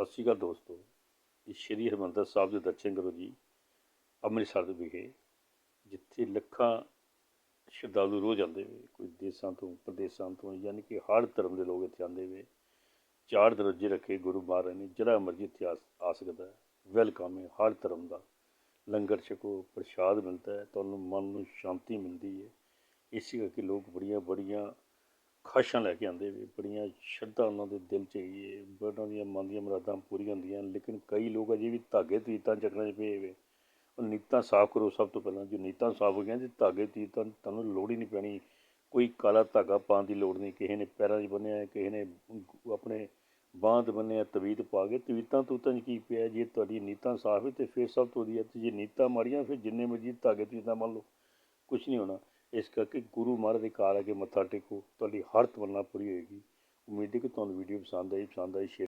ਸਤਿ ਸ਼੍ਰੀ ਅਕਾਲ ਦੋਸਤੋ, ਇਹ ਸ਼੍ਰੀ ਹਰਿਮੰਦਰ ਸਾਹਿਬ ਦੇ ਦਰਸ਼ਨ ਕਰੋ ਜੀ, ਅੰਮ੍ਰਿਤਸਰ ਦੇ ਵਿਖੇ, ਜਿੱਥੇ ਲੱਖਾਂ ਸ਼ਰਧਾਲੂ ਰੋਜ਼ ਆਉਂਦੇ ਵੇ ਕੋਈ ਦੇਸ਼ਾਂ ਤੋਂ, ਪ੍ਰਦੇਸ਼ਾਂ ਤੋਂ, ਯਾਨੀ ਕਿ ਹਰ ਧਰਮ ਦੇ ਲੋਕ ਇੱਥੇ ਆਉਂਦੇ ਵੇ ਚਾਰ ਦਰਜੇ ਰੱਖੇ ਗੁਰੂ ਮਹਾਰਾਜ ਨੇ, ਜਿਹੜਾ ਮਰਜ਼ੀ ਇੱਥੇ ਆ ਆ ਸਕਦਾ ਵੈਲਕਮ ਹੈ, ਹਰ ਧਰਮ ਦਾ, ਲੰਗਰ ਛਕੋ, ਪ੍ਰਸ਼ਾਦ ਮਿਲਦਾ ਹੈ, ਤੁਹਾਨੂੰ ਮਨ ਨੂੰ ਸ਼ਾਂਤੀ ਮਿਲਦੀ ਹੈ, ਇਸੇ ਕਰਕੇ ਲੋਕ ਬੜੀਆਂ ਬੜੀਆਂ ਖਾਸ਼ਾਂ ਲੈ ਕੇ ਆਉਂਦੇ ਵੇ ਬੜੀਆਂ ਸ਼ਰਧਾ ਉਹਨਾਂ ਦੇ ਦਿਲ 'ਚ ਹੈਗੀ ਹੈ ਉਹਨਾਂ ਦੀਆਂ ਮਨ ਦੀਆਂ ਮੁਰਾਦਾਂ ਪੂਰੀਆਂ ਹੁੰਦੀਆਂ, ਲੇਕਿਨ ਕਈ ਲੋਕ ਅਜੇ ਵੀ ਧਾਗੇ ਤੀਤਾਂ ਚੱਕਰਾਂ 'ਚ ਪਏ ਵੇ ਉਹ ਨੀਤਾਂ ਸਾਫ਼ ਕਰੋ ਸਭ ਤੋਂ ਪਹਿਲਾਂ, ਜੋ ਨੀਤਾਂ ਸਾਫ਼ ਹੋ ਗਈਆਂ ਜੇ ਧਾਗੇ ਤੀਤਾਂ ਤੁਹਾਨੂੰ ਲੋੜ ਹੀ ਨਹੀਂ ਪੈਣੀ। ਕੋਈ ਕਾਲਾ ਧਾਗਾ ਪਾਉਣ ਦੀ ਲੋੜ ਨਹੀਂ, ਕਿਸੇ ਨੇ ਪੈਰਾਂ 'ਚ ਬੰਨਿਆ ਕਿਸੇ ਨੇ ਆਪਣੇ ਬਾਂਹ 'ਤੇ ਬੰਨਿਆ ਤਵੀਤ ਪਾ ਕੇ ਤਵੀਤਾਂ ਤੂਤਾਂ 'ਚ ਕੀ ਪਿਆ ਜੇ ਤੁਹਾਡੀ ਨੀਤਾਂ ਸਾਫ਼ ਹੈ ਤੇ ਫਿਰ ਸਭ ਤੋਂ ਵਧੀਆ, ਤੇ ਜੇ ਨੀਤਾਂ ਮਾੜੀਆਂ ਫਿਰ ਜਿੰਨੇ ਮਰਜ਼ੀ ਧਾਗੇ ਤਵੀਤਾਂ ਮੰਨ ਲਓ ਕੁਝ ਨਹੀਂ ਹੋਣਾ। ਇਸ ਕਰਕੇ ਗੁਰੂ ਮਹਾਰਾਜ ਦੇ ਘਰ ਆ ਕੇ ਮੱਥਾ ਟੇਕੋ, ਤੁਹਾਡੀ ਹਰ ਤਮੰਨਾ ਪੂਰੀ ਹੋਏਗੀ। ਉਮੀਦ ਹੈ ਕਿ ਤੁਹਾਨੂੰ ਵੀਡੀਓ ਪਸੰਦ ਆਈ ਪਸੰਦ ਆਈ ਸ਼ੇਅਰ